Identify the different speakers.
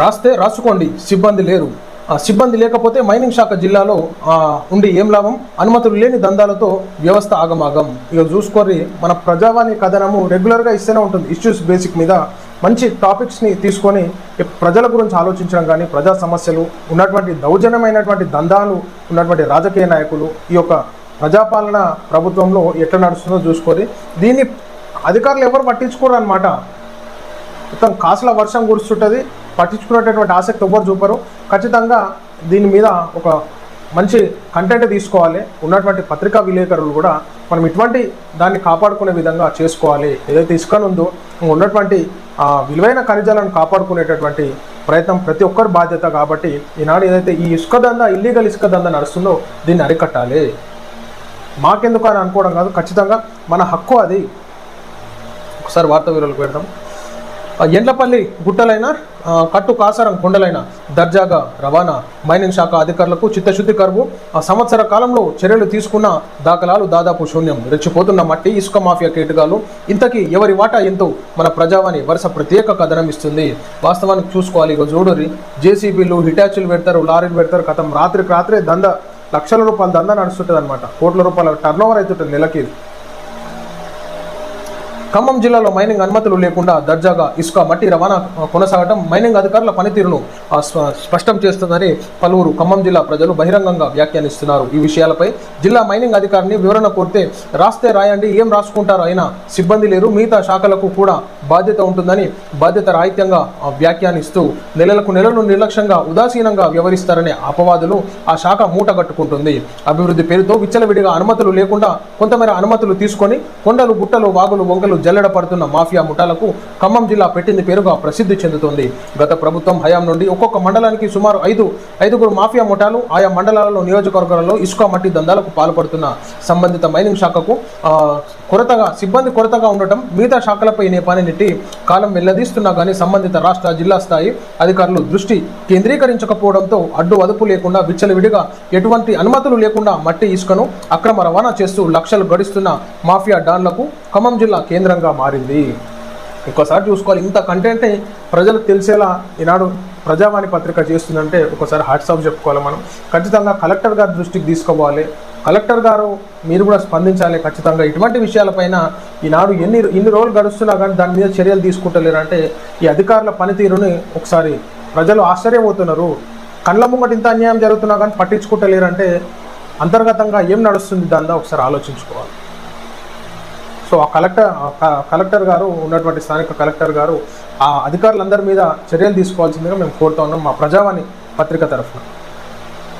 Speaker 1: రాస్తే రాసుకోండి సిబ్బంది లేరు. ఆ సిబ్బంది లేకపోతే మైనింగ్ శాఖ జిల్లాలో ఉండి ఏం లాభం? అనుమతులు లేని దందాలతో వ్యవస్థ ఆగమాగం. ఇక చూసుకొని మన ప్రజావాణి కథనము రెగ్యులర్గా ఇస్తూనే ఉంటుంది. ఇష్యూస్ బేసిక్ మీద మంచి టాపిక్స్ని తీసుకొని ప్రజల గురించి ఆలోచించడం కానీ ప్రజా సమస్యలు ఉన్నటువంటి దౌర్జన్యమైనటువంటి దందాలు ఉన్నటువంటి రాజకీయ నాయకులు ఈ యొక్క ప్రజాపాలన ప్రభుత్వంలో ఎట్లా నడుస్తుందో చూసుకొని దీన్ని అధికారులు ఎవరు పట్టించుకోరు అనమాట మొత్తం కాసుల వర్షం కురుస్తుంటుంది. పట్టించుకునేటటువంటి ఆసక్తి ఎవ్వరు చూపరు. ఖచ్చితంగా దీని మీద ఒక మంచి కంటెంట్ తీసుకోవాలి. ఉన్నటువంటి పత్రికా విలేకరులు కూడా మనం ఇటువంటి దాన్ని కాపాడుకునే విధంగా చేసుకోవాలి. ఏదైతే ఇసుకనుందో ఉందో ఉన్నటువంటి ఆ విలువైన ఖనిజాలను కాపాడుకునేటటువంటి ప్రయత్నం ప్రతి ఒక్కరి బాధ్యత కాబట్టి ఈనాడు ఏదైతే ఈ ఇసుక దంద ఇల్లీగల్ ఇసుక దంద నడుస్తుందో దీన్ని అరికట్టాలి. మాకెందుకు అని అనుకోవడం కాదు. ఖచ్చితంగా మన హక్కు అది. ఒకసారి వార్తా వివరాలకు పెడతాం ఎండ్లపల్లి గుట్టలైన కట్టు కాసారం కొండలైన దర్జాగా రవాణా మైనింగ్ శాఖ అధికారులకు చిత్తశుద్ధి కరువు ఆ సంవత్సర కాలంలో చర్యలు తీసుకున్న దాఖలాలు దాదాపు శూన్యం. రెచ్చిపోతున్న మట్టి ఇసుక మాఫియా కేటగాలు. ఇంతకీ ఎవరి వాటా ఎంతో మన ప్రజావాణి వరుస ప్రత్యేక కథనం ఇస్తుంది. వాస్తవానికి చూసుకోవాలి ఇక చూడరి. జేసీబీలు హిటాచీలు పెడతారు లారీలు పెడతారు కథం రాత్రికి రాత్రే దంద లక్షల రూపాయల దంద నడుస్తుంటుంది అనమాట కోట్ల రూపాయల టర్న్ ఓవర్ అవుతుంటుంది నెలకి. ఖమ్మం జిల్లాలో మైనింగ్ అనుమతులు లేకుండా దర్జాగా ఇసుక మట్టి రవాణా కొనసాగడం మైనింగ్ అధికారుల పనితీరును స్పష్టం చేస్తుందని పలువురు ఖమ్మం జిల్లా ప్రజలు బహిరంగంగా వ్యాఖ్యానిస్తున్నారు. ఈ విషయాలపై జిల్లా మైనింగ్ అధికారిని వివరణ కోరితే రాస్తే రాయండి ఏం రాసుకుంటారు అయినా సిబ్బంది లేరు మిగతా శాఖలకు కూడా బాధ్యత ఉంటుందని బాధ్యత రాహిత్యంగా వ్యాఖ్యానిస్తూ నెలలకు నెలలు నిర్లక్ష్యంగా ఉదాసీనంగా వ్యవహరిస్తారనే అపవాదులు ఆ శాఖ మూటగట్టుకుంటుంది అభివృద్ధి పేరుతో విచ్చలవిడిగా అనుమతులు లేకుండా కొంతమేర అనుమతులు తీసుకొని కొండలు గుట్టలు వాగులు వంకలు జల్లెడ పడుతున్న మాఫియా ముఠాలకు ఖమ్మం జిల్లా పెట్టింది పేరుగా ప్రసిద్ధి చెందుతుంది. గత ప్రభుత్వం హయాం నుండి ఒక్కొక్క మండలానికి సుమారు ఐదు ఐదుగురు మాఫియా ముఠాలు ఆయా మండలాలలో నియోజకవర్గాలలో ఇసుక మట్టి దందాలకు పాల్పడుతున్న సంబంధిత మైనింగ్ శాఖకు కొరతగా సిబ్బంది కొరతగా ఉండటం మిగతా శాఖలపై ఈ పని నెట్టి కాలం వెల్లదీస్తున్నా కానీ సంబంధిత రాష్ట్ర జిల్లా స్థాయి అధికారులు దృష్టి కేంద్రీకరించకపోవడంతో అడ్డు అదుపు లేకుండా విచ్చలవిడిగా ఎటువంటి అనుమతులు లేకుండా మట్టి ఇసుకను అక్రమ రవాణా చేస్తూ లక్షలు గడిస్తున్న మాఫియా డాన్లకు ఖమ్మం జిల్లా కేంద్రంగా మారింది. ఒక్కసారి చూసుకోవాలి. ఇంత కంటెంటే ప్రజలకు తెలిసేలా ఈనాడు ప్రజావాణి పత్రిక చేస్తుందంటే ఒకసారి హాట్స్ ఆఫ్ చెప్పుకోవాలి మనం. ఖచ్చితంగా కలెక్టర్ గారి దృష్టికి తీసుకోవాలి. కలెక్టర్ గారు మీరు కూడా స్పందించాలి ఖచ్చితంగా. ఇటువంటి విషయాలపైన ఈనాడు ఎన్ని ఇన్ని రోజులు గడుస్తున్నా కానీ దాని మీద చర్యలు తీసుకుంటలేరంటే ఈ అధికారుల పనితీరుని ఒకసారి ప్రజలు ఆశ్చర్యపోతున్నారు. కళ్ళ ముంగట ఇంత అన్యాయం జరుగుతున్నా కానీ పట్టించుకుంటలేరంటే అంతర్గతంగా ఏం నడుస్తుంది దాని ఒకసారి ఆలోచించుకోవాలి. సో ఆ కలెక్టర్ కలెక్టర్ గారు ఉన్నటువంటి స్థానిక కలెక్టర్ గారు ఆ అధికారులందరి మీద చర్యలు తీసుకోవాల్సిందిగా మేము కోరుతా ఉన్నాం మా ప్రజావాణి పత్రిక తరఫున.